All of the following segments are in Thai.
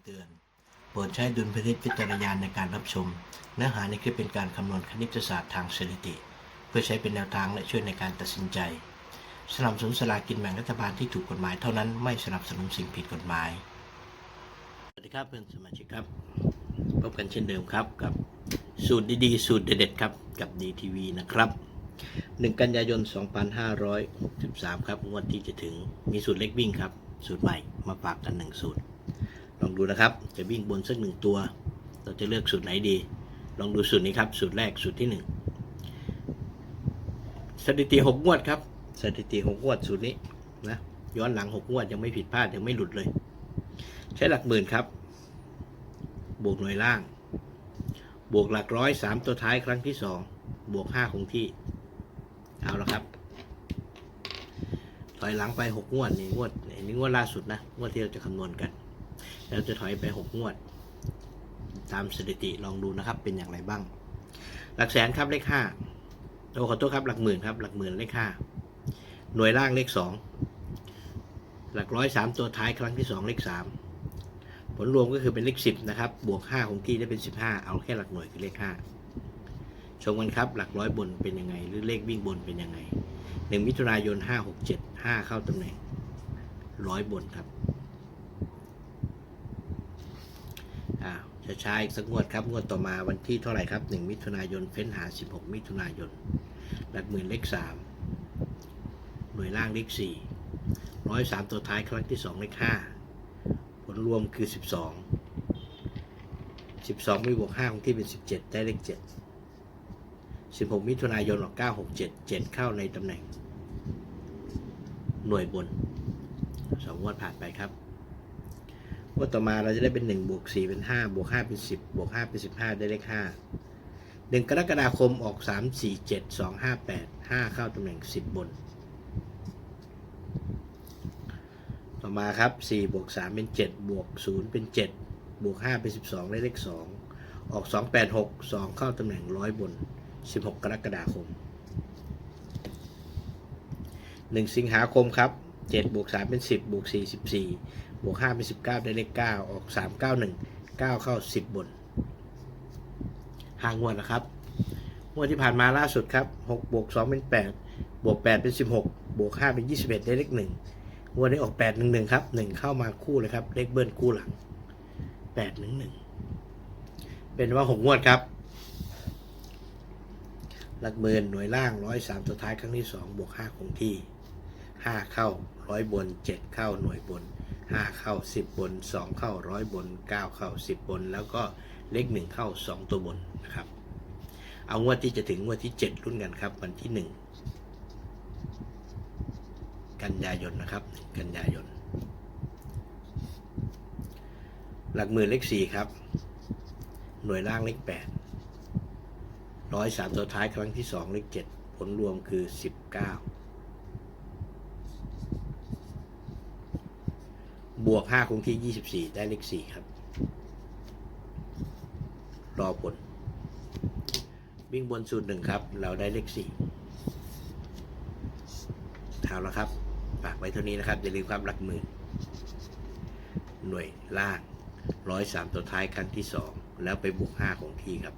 ำเตือน โปรดใช้ดุลพินิจพิจารณาในการรับชม เนื้อหาในคลิปเป็นการคำนวณคณิตศาสตร์ทางสถิติ เพื่อใช้เป็นแนวทางและช่วยในการตัดสินใจ สนับสนุนสลากินแบ่งรัฐบาลที่ถูกกฎหมายเท่านั้นไม่สนับสนุนสิ่งผิดกฎหมาย สวัสดีครับเพื่อนสมาชิกครับ พบกันเช่นเดิมครับกับสูตรดีๆสูตรเด็ดๆครับกับดีทีวีนะครับ1 กันยายน 2563 ครับ งวดที่จะถึง มีสูตรเล็กวิ่งครับ สูตรใหม่มาฝากกัน 1 สูตร ลองดูนะครับ จะวิ่งบนสักหนึ่งตัว เราจะเลือกสูตรไหนดี ลองดูสูตรนี้ครับ สูตรแรกสูตรที่1สถิติ6งวดครับ สถิติ6งวดสูตรนี้นะย้อนหลัง6งวดยังไม่ผิดพลาดยังไม่หลุดเลย ใช้หลักหมื่นครับ บวกหน่วยล่าง บวกหลักร้อยสามตัวท้ายครั้งที่สองบวกห้าคงที่ เอาละครับถอยหลังไปหกงวดนี่งวดนี่งวดล่าสุดนะงวดที่เราจะคำนวณกัน แล้วจะถอยไปหกงวด ตามสถิติลองดูนะครับ เป็นอย่างไรบ้าง หลักแสนครับเลขห้าโอ้ขอโทษครับหลักหมื่นครับ หลักหมื่นเลขห้าหน่วยล่างเลขสองหลักร้อยสามตัวท้ายครั้งที่สองเลขสามผลรวมก็คือเป็นเลขสิบนะครับ บวกห้าคงที่ได้เป็นสิบห้าเอาแค่หลักหน่วยคือเลขห้าชมกันครับ หลักร้อยบนเป็นยังไง หรือเลขวิ่งบนเป็นยังไงหนึ่งมิถุนายนห้าหกเจ็ดห้าเข้าตำแหน่งร้อยบนครับอ้าว ช้าๆอีกสักงวดครับ งวดต่อมาวันที่เท่าไหร่ครับหนึ่งมิถุนายนเฟ้นหาสิบหกมิถุนายน หลักหมื่นเลขสามหน่วยล่างเลขสี่ร้อยสามตัวท้ายครั้งที่สองเลขห้าผลรวมคือสิบสองสิบสองไม่บวกห้าของที่เป็นสิบเจ็ดได้เลขเจ็ดสิบหกมิถุนายนออกเก้าหกเจ็ดเจ็ดเข้าในตำแหน่ง หน่วยบนสองงวดผ่านไปครับ วดต่อมาเราจะได้เป็นหนึ่งบวกสี่เป็นห้าบวกห้าเป็นสิบบวกห้าเป็นสิบห้าได้เลขห้าหนึ่งกรกฎาคมออกสามสี่เจ็ดสองห้าแปดห้าเข้าตำแหน่งสิบบน ต่อมาครับสี่บวกสามเป็นเจ็ดบวกศูนย์เป็นเจ็ดบวกห้าเป็นสิบสองได้เลขสองออกสองแปดหกสองเข้าตำแหน่งร้อยบนสิบหกกรกฎาคมหนึ่งสิงหาคมครับ เจ็ดบวกสามเป็นสิบบวกสี่สิบสี่บวกห้าเป็นสิบเก้าได้เลขเก้าออกสามเก้าหนึ่งเก้าเข้าสิบบนห้างวดนะครับงวดที่ผ่านมาล่าสุดครับหกบวกสองเป็นแปดบวกแปดเป็นสิบหกบวกห้าเป็นยี่สิบเอ็ดได้เลขหนึ่งงวดนี้ออกแปดหนึ่งหนึ่งครับหนึ่งเข้ามาคู่เลยครับเลขเบิ้ลคู่หลังแปดหนึ่งหนึ่งเป็นว่าหกงวดครับหลักหมื่นหน่วยล่างร้อยสามตัวท้ายครั้งที่สองบวกห้าคงที่ ห้าเข้าร้อยบนเจ็ดเข้าหน่วยบนห้าเข้าสิบบนสองเข้าร้อยบนเก้าเข้าสิบบน แล้วก็เลขหนึ่งเข้าสองตัวบนนะครับ เอางวดที่จะถึงงวดที่เจ็ดรุ่นกันครับวันที่หนึ่งกันยายนนะครับ กันยายน หลักหมื่นเลขสี่ครับ หน่วยล่างเลขแปดร้อยสามตัวท้ายครั้งที่สองเลขเจ็ดผลรวมคือสิ บวกห้าคงที่ยี่สิบสี่ได้เลขสี่ครับ รอผล วิ่งบนสูตรหนึ่งครับ เราได้เลขสี่เอาละครับฝากไว้เท่านี้นะครับ อย่าลืมครับหลักหมื่นหน่วยล่างร้อยสามตัวท้ายครั้งที่สองแล้วไปบวกห้าของที่ครับ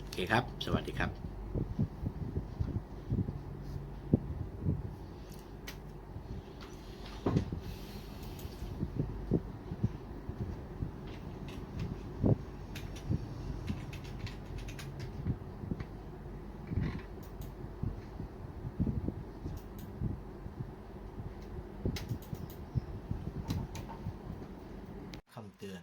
โอเคครับ สวัสดีครับ คำเตือน